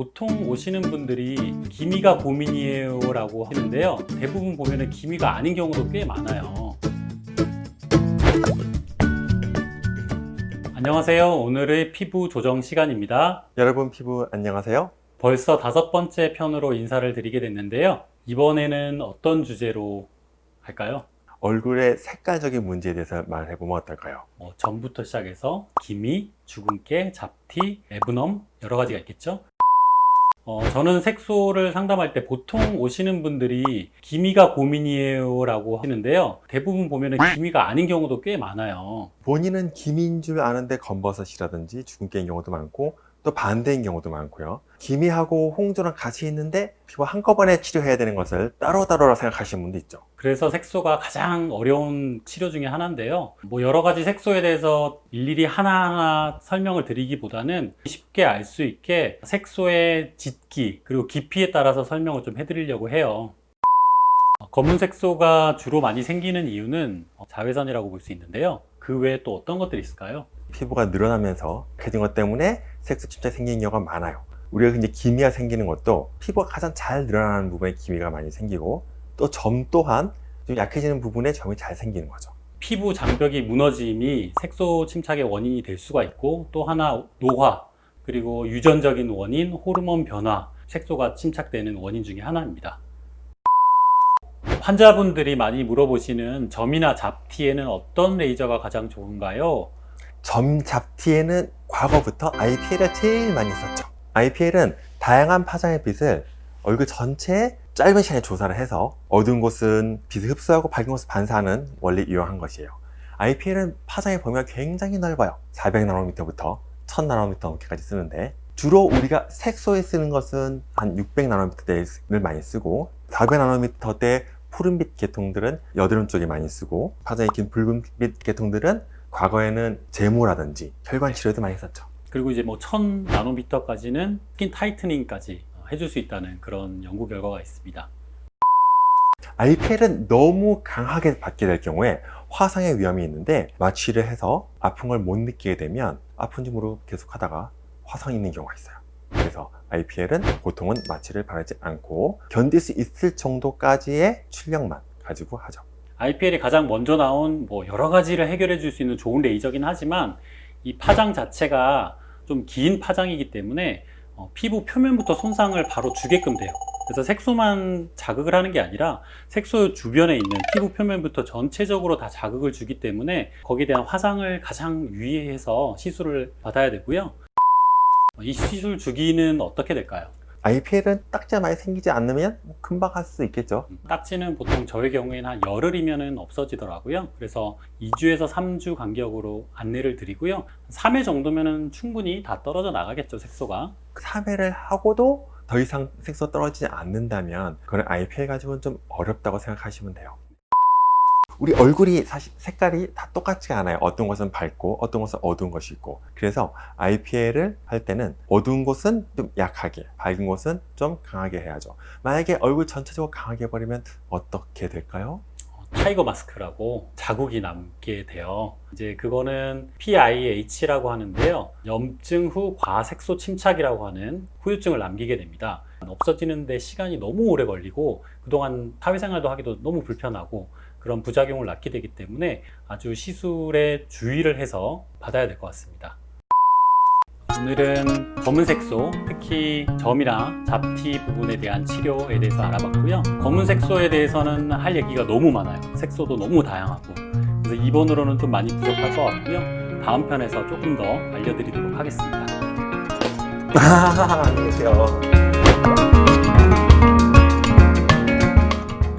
보통 오시는 분들이 기미가 고민이에요 라고 하는데요. 대부분 보면 은 기미가 아닌 경우도 꽤 많아요. 안녕하세요. 오늘의 피부 조정 시간입니다. 여러분 피부 안녕하세요. 벌써 다섯 번째 편으로 인사를 드리게 됐는데요. 이번에는 어떤 주제로 할까요? 얼굴의 색깔적인 문제에 대해서 말해보면 어떨까요? 뭐 전부터 시작해서 기미, 주근깨, 잡티, 에브넘 여러 가지가 있겠죠. 어, 저는 색소를 상담할 때 보통 오시는 분들이 기미가 고민이에요 라고 하시는데요. 대부분 보면 은 기미가 아닌 경우도 꽤 많아요. 본인은 기미인 줄 아는데 검버섯이라든지 주근깨인 경우도 많고 또 반대인 경우도 많고요. 기미하고 홍조랑 같이 있는데 피부 한꺼번에 치료해야 되는 것을 따로따로 생각하시는 분도 있죠. 그래서 색소가 가장 어려운 치료 중에 하나인데요. 뭐 여러 가지 색소에 대해서 일일이 하나하나 설명을 드리기보다는 쉽게 알 수 있게 색소의 짙기 그리고 깊이에 따라서 설명을 좀 해드리려고 해요. 어, 검은 색소가 주로 많이 생기는 이유는 자외선이라고 볼 수 있는데요. 그 외에 또 어떤 것들이 있을까요? 피부가 늘어나면서 해진 것 때문에 색소 침착 생기는 경우가 많아요. 우리가 이제 기미가 생기는 것도 피부가 가장 잘 늘어나는 부분에 기미가 많이 생기고 또 점 또한 좀 약해지는 부분에 점이 잘 생기는 거죠. 피부 장벽이 무너짐이 색소 침착의 원인이 될 수가 있고 또 하나 노화 그리고 유전적인 원인 호르몬 변화 색소가 침착되는 원인 중에 하나입니다. 환자분들이 많이 물어보시는 점이나 잡티에는 어떤 레이저가 가장 좋은가요? 점 잡티에는 과거부터 IPL을 제일 많이 썼죠. IPL은 다양한 파장의 빛을 얼굴 전체에 짧은 시간에 조사를 해서 어두운 곳은 빛을 흡수하고 밝은 곳을 반사하는 원리 이용한 것이에요. IPL은 파장의 범위가 굉장히 넓어요. 400나노미터부터 1000나노미터 넘게까지 쓰는데 주로 우리가 색소에 쓰는 것은 한 600나노미터대를 많이 쓰고 400나노미터대 푸른빛 계통들은 여드름 쪽에 많이 쓰고 파장이 긴 붉은빛 계통들은 과거에는 제모라든지 혈관 치료에도 많이 썼죠. 그리고 이제 뭐 1000 나노미터까지는 스킨 타이트닝까지 해줄 수 있다는 그런 연구 결과가 있습니다. IPL은 너무 강하게 받게 될 경우에 화상의 위험이 있는데 마취를 해서 아픈 걸 못 느끼게 되면 아픈지 모르고 계속 하다가 화상이 있는 경우가 있어요. 그래서 IPL은 보통은 마취를 바르지 않고 견딜 수 있을 정도까지의 출력만 가지고 하죠. IPL이 가장 먼저 나온 뭐 여러 가지를 해결해 줄 수 있는 좋은 레이저긴 하지만 이 파장 자체가 좀 긴 파장이기 때문에 어, 피부 표면부터 손상을 바로 주게끔 돼요. 그래서 색소만 자극을 하는 게 아니라 색소 주변에 있는 피부 표면부터 전체적으로 다 자극을 주기 때문에 거기에 대한 화상을 가장 유의해서 시술을 받아야 되고요. 어, 이 시술 주기는 어떻게 될까요? IPL은 딱지가 많이 생기지 않으면 뭐 금방 할 수 있겠죠. 딱지는 보통 저의 경우에는 한 열흘이면 없어지더라고요. 그래서 2주에서 3주 간격으로 안내를 드리고요. 3회 정도면 충분히 다 떨어져 나가겠죠, 색소가. 3회를 하고도 더 이상 색소 떨어지지 않는다면 그건 IPL 가지고는 좀 어렵다고 생각하시면 돼요. 우리 얼굴이 사실 색깔이 다 똑같지 않아요. 어떤 것은 밝고 어떤 것은 어두운 것이 있고. 그래서 IPL을 할 때는 어두운 곳은 좀 약하게, 밝은 곳은 좀 강하게 해야죠. 만약에 얼굴 전체적으로 강하게 해버리면 어떻게 될까요? 어, 타이거 마스크라고 자국이 남게 돼요. 이제 그거는 PIH라고 하는데요. 염증 후 과색소 침착이라고 하는 후유증을 남기게 됩니다. 없어지는데 시간이 너무 오래 걸리고 그동안 사회생활도 하기도 너무 불편하고 그런 부작용을 낳게 되기 때문에 아주 시술에 주의를 해서 받아야 될 것 같습니다. 오늘은 검은 색소, 특히 점이나 잡티 부분에 대한 치료에 대해서 알아봤고요. 검은 색소에 대해서는 할 얘기가 너무 많아요. 색소도 너무 다양하고. 그래서 이번으로는 좀 많이 부족할 것 같고요. 다음 편에서 조금 더 알려드리도록 하겠습니다. 안녕히 계세요.